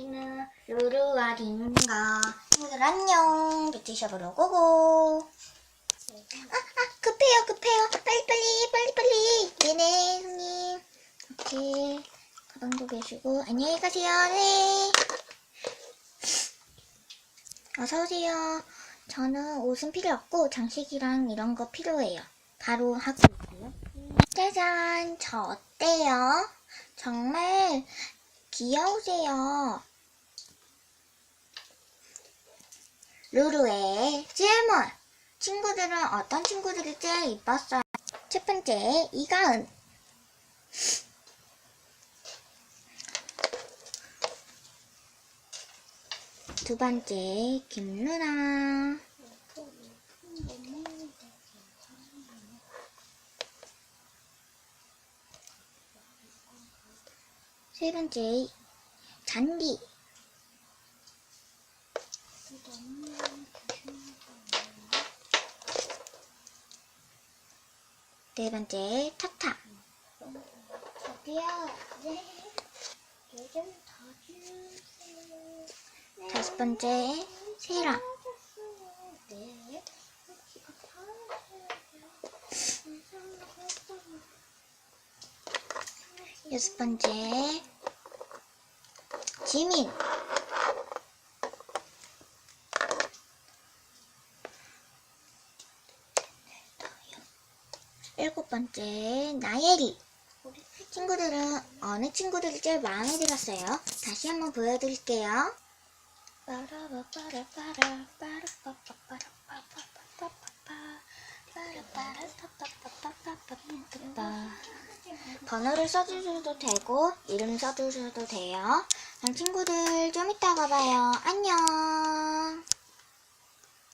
여기는 루루와 딩가? 친구들 안녕. 뷰티샵으로 고고. 아, 아 급해요 급해요. 빨리 빨리 빨리 빨리. 네네 손님. 이렇게 가방도 계시고. 안녕히 가세요. 네. 어서오세요. 저는 옷은 필요 없고 장식이랑 이런 거 필요해요. 바로 하고 있고요. 짜잔. 저 어때요? 정말 귀여우세요. 루루의 질문. 친구들은 어떤 친구들이 제일 이뻤어요? 첫 번째, 이가은. 두 번째, 김루나. 세 번째, 잔디. 네 번째, 타타. 저기요, 네. 요즘 더 주세요. 네. 다섯 번째, 세라. 네. 여섯 번째, 지민. 일곱 번째, 나예리. 친구들은 어느 친구들이 제일 마음에 들었어요? 다시 한번 보여드릴게요. 번호를 써주셔도 되고 이름 써주셔도 돼요. 그럼 친구들 좀 이따가 봐요. 안녕.